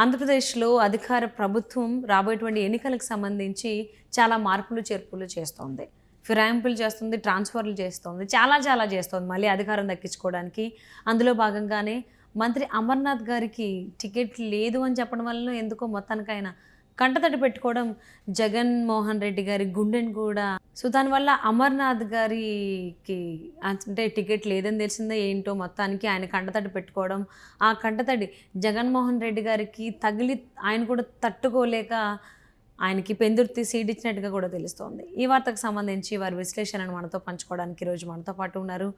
ఆంధ్రప్రదేశ్లో అధికార ప్రభుత్వం రాబోయేటువంటి ఎన్నికలకు సంబంధించి చాలా మార్పులు చేర్పులు చేస్తోంది. ఫిరాయింపులు చేస్తుంది ట్రాన్స్ఫర్లు చేస్తుంది చాలా చాలా చేస్తుంది. మళ్ళీ అధికారం దక్కించుకోవడానికి అందులో భాగంగానే మంత్రి అమర్నాథ్ గారికి టికెట్ లేదు అని చెప్పడం వల్ల ఎందుకో మొత్తానికైనా కంటతడి పెట్టుకోవడం జగన్ మోహన్ రెడ్డి గారి గుండెని కూడా. సో దానివల్ల అమర్నాథ్ గారికి అంటే టికెట్ లేదని తెలిసిందే ఏంటో మొత్తానికి ఆయన కంటతడి పెట్టుకోవడం ఆ కంటతడి జగన్మోహన్ రెడ్డి గారికి తగిలి ఆయన కూడా తట్టుకోలేక ఆయనకి పెందుర్తి సీట్ ఇచ్చినట్టుగా కూడా తెలుస్తోంది. ఈ వార్తకు సంబంధించి వారి విశ్లేషణను మనతో పంచుకోవడానికి ఈరోజు మనతో పాటు ఉన్నారు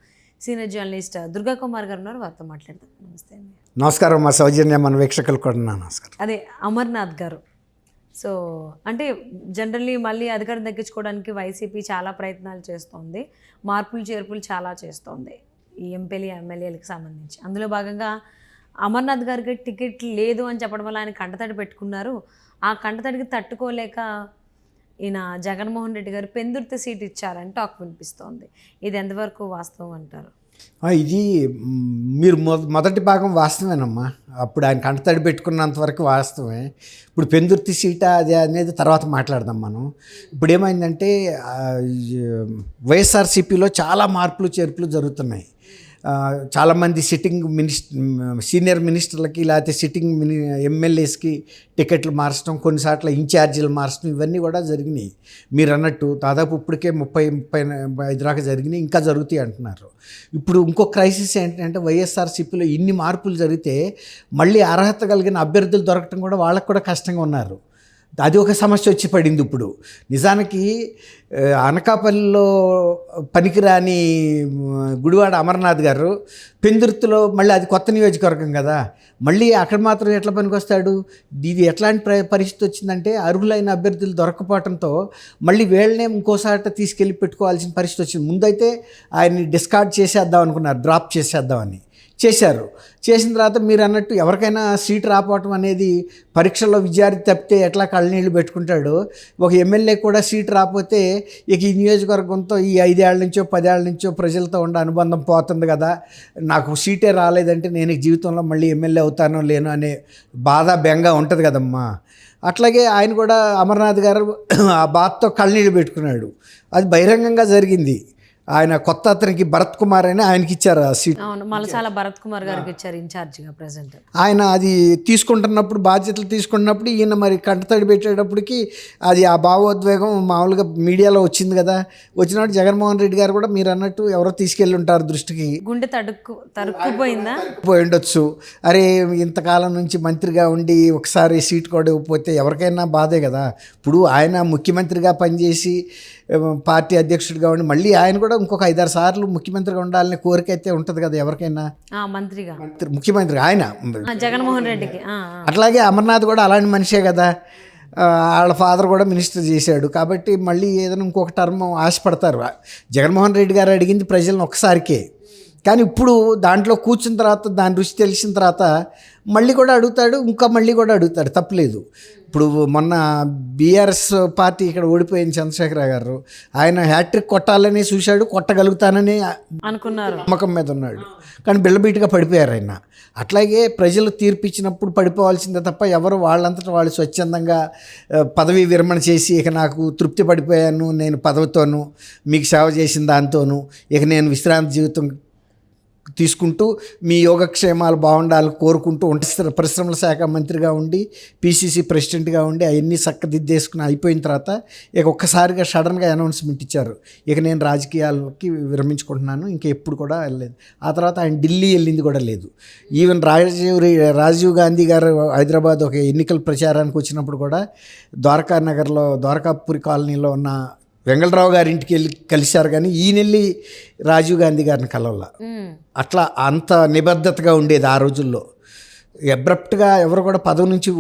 సీనియర్ జర్నలిస్ట్ దుర్గా కుమార్ గారు ఉన్నారు. వారితో మాట్లాడదాం. నమస్తే నమస్కారం మా సౌజన్య మన వీక్షకులు కూడా నమస్కారం. అదే అమర్నాథ్ గారు. సో అంటే జనరల్లీ మళ్ళీ అధికారం దక్కించుకోవడానికి వైసీపీ చాలా ప్రయత్నాలు చేస్తోంది. మార్పులు చేర్పులు చాలా చేస్తోంది. ఈ ఎంపీలు ఎమ్మెల్యేలకు సంబంధించి. అందులో భాగంగా అమర్నాథ్ గారికి టికెట్ లేదు అని చెప్పడం వల్ల ఆయన కంటతడి పెట్టుకున్నారు. ఆ కంటతడికి తట్టుకోలేక ఈయన జగన్మోహన్ రెడ్డి గారు పెందుర్తి సీట్ ఇచ్చారని టాక్ వినిపిస్తోంది. ఇది ఎంతవరకు వాస్తవం అంటారు? ఇది మీరు మొ మొదటి భాగం వాస్తవేనమ్మా. అప్పుడు ఆయన కంటతడి పెట్టుకున్నంత వరకు వాస్తవమే. ఇప్పుడు పెందుర్తి సీట అది అనేది తర్వాత మాట్లాడదాం మనం. ఇప్పుడు ఏమైందంటే వైఎస్ఆర్సీపీలో చాలా మార్పులు చేర్పులు జరుగుతున్నాయి. చాలామంది సిట్టింగ్ మినిస్ట్ సీనియర్ మినిస్టర్లకి లేకపోతే సిట్టింగ్ మిని ఎమ్మెల్యేస్కి టికెట్లు మార్చడం కొన్నిసార్లు ఇన్ఛార్జీలు మార్చడం ఇవన్నీ కూడా జరిగినాయి. మీరు అన్నట్టు దాదాపు ఇప్పటికే ముప్పై ముప్పై ఐదు దాకా జరిగినాయి ఇంకా జరుగుతాయి అంటున్నారు. ఇప్పుడు ఇంకో క్రైసిస్ ఏంటంటే వైఎస్ఆర్సీపీలో ఇన్ని మార్పులు జరిగితే మళ్ళీ అర్హత కలిగిన అభ్యర్థులు దొరకటం కూడా వాళ్ళకు కూడా కష్టంగా ఉన్నారు. అది ఒక సమస్య వచ్చి పడింది ఇప్పుడు. నిజానికి అనకాపల్లిలో పనికిరాని గుడివాడ అమర్నాథ్ గారు పెందుర్తిలో మళ్ళీ అది కొత్త నియోజకవర్గం కదా. మళ్ళీ అక్కడ మాత్రం ఎట్లా పనికొస్తాడు? ఇది ఎట్లాంటి ప్ర- పరిస్థితి వచ్చిందంటే అర్హులైన అభ్యర్థులు దొరకపోవడంతో మళ్ళీ వీళ్ళనే ఇంకోసారి తీసుకెళ్ళి పెట్టుకోవాల్సిన పరిస్థితి వచ్చింది. ముందైతే ఆయన్ని డిస్కార్డ్ చేసేద్దాం అనుకున్నారు డ్రాప్ చేసేద్దామని. చేశారు. చేసిన తర్వాత మీరు అన్నట్టు ఎవరికైనా సీట్ రాపోవటం అనేది పరీక్షల్లో విద్యార్థి తప్పితే ఎట్లా కళ్ళనీళ్ళు పెట్టుకుంటాడో? ఒక ఎమ్మెల్యే కూడా సీట్ రాకపోతే ఇక ఈ నియోజకవర్గంతో ఈ ఐదేళ్ళ నుంచో పదేళ్ళ నుంచో ప్రజలతో ఉండే అనుబంధం పోతుంది కదా. నాకు సీటే రాలేదంటే నేను జీవితంలో మళ్ళీ ఎమ్మెల్యే అవుతానో లేనో అనే బాధ బెంగ ఉంటుంది కదమ్మా. అట్లాగే ఆయన కూడా అమర్నాథ్ గారు ఆ బాధతో కళ్ళనీళ్ళు పెట్టుకున్నాడు. అది బహిరంగంగా జరిగింది. ఆయన కొత్త అతనికి భరత్ కుమార్ అని ఆయనకి ఇచ్చారు ఆ సీట్. అవును మలసాల భరత్ కుమార్ గారికి ఇచ్చారు ఇన్ఛార్జిగా ప్రజెంట్ ఆయన అది తీసుకుంటున్నప్పుడు బాధ్యతలు తీసుకున్నప్పుడు ఈయన మరి కంటతడి పెట్టేటప్పటికి అది ఆ భావోద్వేగం మామూలుగా మీడియాలో వచ్చింది కదా. వచ్చినప్పుడు జగన్మోహన్ రెడ్డి గారు కూడా మీరు అన్నట్టు ఎవరో తీసుకెళ్ళి ఉంటారు దృష్టికి. గుండె తడుక్కు తరుక్కుపోయిందా? పోయి ఉండొచ్చు. అరే ఇంతకాలం నుంచి మంత్రిగా ఉండి ఒకసారి సీట్ కూడా ఇవ్వకపోతే ఎవరికైనా బాధే కదా. ఇప్పుడు ఆయన ముఖ్యమంత్రిగా పనిచేసి పార్టీ అధ్యక్షుడిగా ఉండి మళ్ళీ ఆయన కూడా ఇంకొక ఐదారు సార్లు ముఖ్యమంత్రిగా ఉండాలనే కోరిక అయితే ఉంటుంది కదా ఎవరికైనా? మంత్రిగా. మంత్రి ముఖ్యమంత్రి ఆయన. జగన్మోహన్ రెడ్డికి. అట్లాగే అమర్నాథ్ కూడా అలాంటి మనిషే కదా. వాళ్ళ ఫాదర్ కూడా మినిస్టర్ చేశాడు. కాబట్టి మళ్ళీ ఏదైనా ఇంకొక టర్మ్ ఆశపడతారు. జగన్మోహన్ రెడ్డి గారు అడిగింది ప్రజలను ఒకసారికే కానీ ఇప్పుడు దాంట్లో కూర్చున్న తర్వాత దాని రుచి తెలిసిన తర్వాత మళ్ళీ కూడా అడుగుతాడు ఇంకా మళ్ళీ కూడా అడుగుతాడు. తప్పలేదు. ఇప్పుడు మొన్న బీఆర్ఎస్ పార్టీ ఇక్కడ ఓడిపోయింది చంద్రశేఖర గారు ఆయన హ్యాట్రిక్ కొట్టాలని చూశాడు కొట్టగలుగుతానని అనుకున్నారు. నమ్మకం మీద ఉన్నాడు. కానీ బిళ్ళబీటుగా పడిపోయారు ఆయన. అట్లాగే ప్రజలు తీర్పు ఇచ్చినప్పుడు పడిపోవాల్సిందే తప్ప ఎవరు వాళ్ళంతటా వాళ్ళు స్వచ్ఛందంగా పదవీ విరమణ చేసి ఇక నాకు తృప్తి పడిపోయాను నేను పదవితోను మీకు సేవ చేసిన దాంతోను ఇక నేను విశ్రాంతి జీవితం తీసుకుంటూ మీ యోగక్షేమాలు బాగుండాలని కోరుకుంటూ ఉంటే పరిశ్రమల శాఖ మంత్రిగా ఉండి పీసీసీ ప్రెసిడెంట్గా ఉండి అవన్నీ చక్కదిద్దేసుకుని అయిపోయిన తర్వాత ఇక ఒక్కసారిగా సడన్గా అనౌన్స్మెంట్ ఇచ్చారు. ఇక నేను రాజకీయాలకి విరమించుకుంటున్నాను. ఇంకా ఎప్పుడు కూడా వెళ్ళలేదు. ఆ తర్వాత ఆయన ఢిల్లీ వెళ్ళింది కూడా లేదు. ఈవెన్ రాజీవ్ రాజీవ్ గాంధీ గారు హైదరాబాద్ ఒక ఎన్నికల ప్రచారానికి వచ్చినప్పుడు కూడా ద్వారకా నగర్లో ద్వారకాపురి కాలనీలో ఉన్న వెంగళరావు గారి ఇంటికి వెళ్ళి కలిశారు కానీ ఈయన వెళ్ళి రాజీవ్ గాంధీ గారిని కలవాల. అట్లా అంత నిబద్ధతగా ఉండేది ఆ రోజుల్లో. అబ్రప్ట్గా ఎవరు కూడా పదవి నుంచి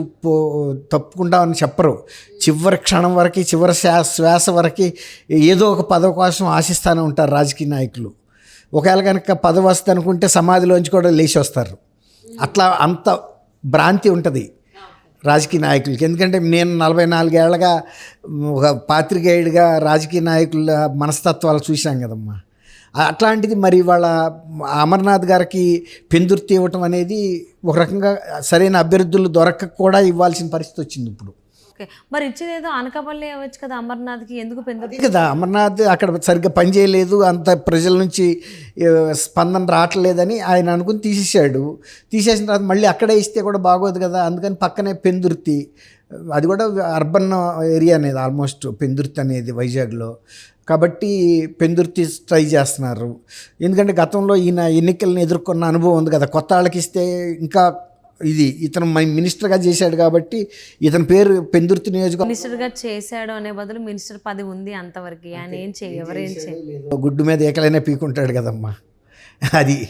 తప్పుకుంటామని చెప్పరు. చివరి క్షణం వరకు చివరి శ్వాస శ్వాస వరకు ఏదో ఒక పదవి కోసం ఆశిస్తూనే ఉంటారు రాజకీయ నాయకులు. ఒకవేళ కనుక పదవి వస్తుంది అనుకుంటే సమాధిలోంచి కూడా లేచి వస్తారు. అట్లా అంత భ్రాంతి ఉంటుంది. రాజకీయ నాయకులకి. ఎందుకంటే నేను నలభై నాలుగేళ్ళగా ఒక పాత్రికేయుడిగా రాజకీయ నాయకుల మనస్తత్వాలు చూశాం కదమ్మా. అట్లాంటిది మరి వాళ్ళ అమర్నాథ్ గారికి పెందుర్తి ఇవ్వటం అనేది ఒక రకంగా సరైన అభ్యర్థులు దొరక్క కూడా ఇవ్వాల్సిన పరిస్థితి వచ్చింది ఇప్పుడు. ఓకే. మరి ఇచ్చేది ఏదో అనకాపల్లి అవ్వచ్చు కదా అమర్నాథ్కి. ఎందుకు పెందు కదా అమర్నాథ్ అక్కడ సరిగ్గా పనిచేయలేదు అంత ప్రజల నుంచి స్పందన రావట్లేదని ఆయన అనుకుని తీసేసాడు తీసేసిన తర్వాత మళ్ళీ అక్కడే ఇస్తే కూడా బాగోదు కదా అందుకని పక్కనే పెందుర్తి. అది కూడా అర్బన్ ఏరియా అనేది ఆల్మోస్ట్ పెందుర్తి అనేది వైజాగ్లో. కాబట్టి పెందుర్తి ట్రై చేస్తున్నారు. ఎందుకంటే గతంలో ఈయన ఎన్నికలను ఎదుర్కొన్న అనుభవం ఉంది కదా కొత్త వాళ్ళకి ఇస్తే ఇంకా ఇది ఇతను మన మినిస్టర్గా చేశాడు కాబట్టి ఇతని పేరు పెందుర్తి నియోజకవర్గం. మినిస్టర్గా చేశాడు అనే బదులు మినిస్టర్ పది ఉంది అంతవరకు. ఆయన ఏం చేయ ఎవరేం చేయ గుడ్డు మీద ఏకలైనా పీకుంటాడు కదమ్మా. అది.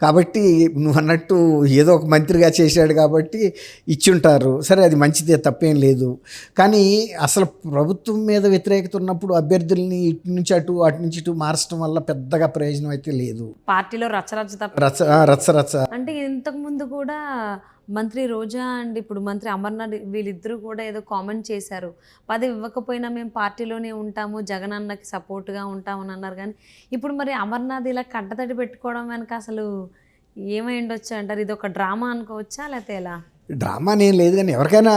కాబట్టి నువ్వు అన్నట్టు ఏదో ఒక మంత్రిగా చేశాడు కాబట్టి ఇచ్చుంటారు. సరే అది మంచిదే తప్పేం లేదు. కానీ అసలు ప్రభుత్వం మీద వ్యతిరేకత ఉన్నప్పుడు అభ్యర్థుల్ని ఇటు నుంచి అటు అటు నుంచి ఇటు మార్చడం వల్ల పెద్దగా ప్రయోజనం అయితే లేదు. పార్టీలో రచ్చ రచ్చ రచ్చ. అంటే ఇంతకు ముందు కూడా మంత్రి రోజా అండ్ ఇప్పుడు మంత్రి అమర్నాథ్ వీళ్ళిద్దరూ కూడా ఏదో కామెంట్ చేశారు. పదవి ఇవ్వకపోయినా మేము పార్టీలోనే ఉంటాము జగన్ అన్నకి సపోర్ట్గా ఉంటామని అన్నారు కానీ ఇప్పుడు మరి అమర్నాథ్ ఇలా కట్టతడి పెట్టుకోవడం వెనక అసలు ఏమై ఉండొచ్చు అంటారు? ఇది ఒక డ్రామా అనుకోవచ్చా? లేకపోతే ఎలా? డ్రామా నేను లేదు కానీ ఎవరికైనా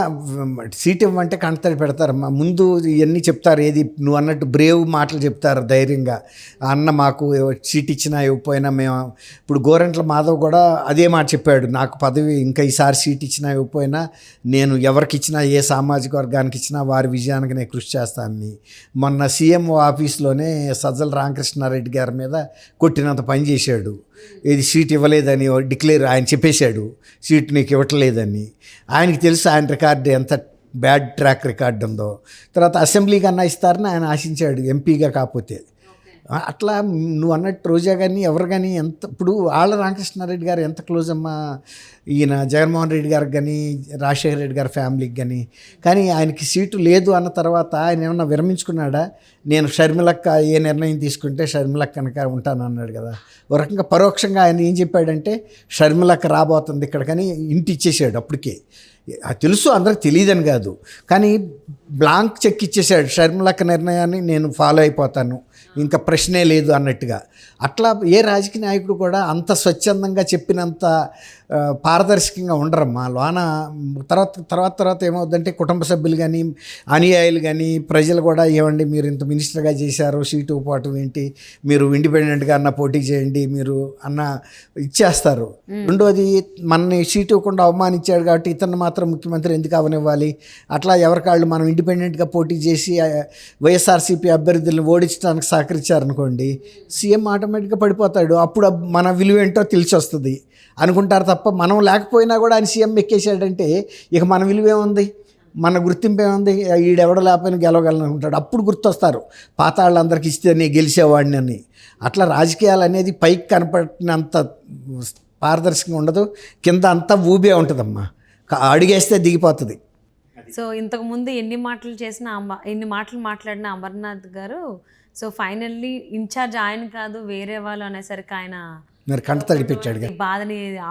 సీట్ ఇవ్వమంటే పెడతారు. పెడతారమ్మా ముందు ఇవన్నీ చెప్తారు. ఏది నువ్వు అన్నట్టు బ్రేవ్ మాటలు చెప్తారు ధైర్యంగా. అన్న మాకు సీట్ ఇచ్చినా ఇవ్వకపోయినా మేము ఇప్పుడు గోరంట్ల మాధవ్ కూడా అదే మాట చెప్పాడు. నాకు పదవి ఇంకా ఈసారి సీట్ ఇచ్చినా ఇవ్వకపోయినా నేను ఎవరికి ఇచ్చినా ఏ సామాజిక వర్గానికి ఇచ్చినా వారి విజయానికి నేను కృషి చేస్తానని. మొన్న సీఎంఓ ఆఫీస్లోనే సజ్జల రామకృష్ణారెడ్డి గారి మీద కొట్టినంత పని చేశాడు. ఇది సీట్ ఇవ్వలేదని డిక్లేర్ ఆయన చెప్పేశాడు సీట్ నీకు ఇవ్వట్లేదని. ఆయనకి తెలుసు ఆయన రికార్డు ఎంత బ్యాడ్ ట్రాక్ రికార్డు ఉందో. తర్వాత అసెంబ్లీ కన్నా ఇస్తారని ఆయన ఆశించాడు ఎంపీగా కాకపోతే. అట్లా నువ్వు అన్నట్టు రోజా కానీ ఎవరు కానీ ఎంత ఇప్పుడు ఆళ్ళ రామకృష్ణారెడ్డి గారు ఎంత క్లోజ్ అమ్మా? ఈయన జగన్మోహన్ రెడ్డి గారికి కానీ రాజశేఖర రెడ్డి గారి ఫ్యామిలీకి కానీ కానీ ఆయనకి సీటు లేదు అన్న తర్వాత ఆయన ఏమన్నా విరమించుకున్నాడా? నేను షర్మిలక్క ఏ నిర్ణయం తీసుకుంటే షర్మిలక్క కనుక ఉంటాను అన్నాడు కదా. ఒక రకంగా పరోక్షంగా ఆయన ఏం చెప్పాడంటే షర్మిలక్క రాబోతుంది ఇక్కడికని ఇంటి ఇచ్చేసాడు అప్పటికే. తెలుసు అందరికి తెలియదని కాదు. కానీ బ్లాంక్ చెక్ ఇచ్చేసాడు. షర్మిలక్క నిర్ణయాన్ని నేను ఫాలో అయిపోతాను. ఇంకా ప్రశ్నే లేదు అన్నట్టుగా. అట్లా ఏ రాజకీయ నాయకుడు కూడా అంత స్వచ్ఛందంగా చెప్పినంత పారదర్శకంగా ఉండరమ్మా. లోన తర్వాత తర్వాత తర్వాత ఏమవుద్దంటే కుటుంబ సభ్యులు కానీ అనుయాయులు కానీ ప్రజలు కూడా ఏమండి మీరు ఇంత మినిస్టర్గా చేశారు సీటు పోవటం ఏంటి మీరు ఇండిపెండెంట్గా అన్న పోటీ చేయండి మీరు అన్న ఇచ్చేస్తారు. రెండోది మనని సీటు ఇవ్వకుండా అవమానించాడు కాబట్టి ఇతను మాత్రం ముఖ్యమంత్రి ఎందుకు అవనివ్వాలి? అట్లా ఎవరికాళ్ళు మనం ఇండిపెండెంట్గా పోటీ చేసి వైఎస్ఆర్సీపీ అభ్యర్థులను ఓడించడానికి సహకరించారనుకోండి సీఎం ఆటోమేటిక్గా పడిపోతాడు. అప్పుడు మన విలువ ఏంటో తెలిసి వస్తుంది అనుకుంటారు తప్ప మనం లేకపోయినా కూడా ఆయన సీఎం ఎక్కేసాడంటే ఇక మన విలువ ఏముంది? మన గుర్తింపు ఏముంది? ఈడెవడో లేకపోయినా గెలవగలను అనుకుంటాడు అప్పుడు గుర్తొస్తారు. పాతాళ్ళందరికి ఇస్తే నేను గెలిచేవాడిని అని. అట్లా రాజకీయాలు అనేది పైకి కనపడినంత పారదర్శకంగా ఉండదు. కింద అంతా ఊబే ఉంటుందమ్మా. అడిగేస్తే దిగిపోతుంది. సో ఇంతకుముందు ఎన్ని మాటలు చేసిన అమ్మ ఎన్ని మాటలు మాట్లాడిన అమర్నాథ్ గారు? సో ఫైనల్లీ ఇన్ఛార్జ్ ఆయన కాదు వేరే వాళ్ళు అనేసరికి ఆయన మరి కంట బాధని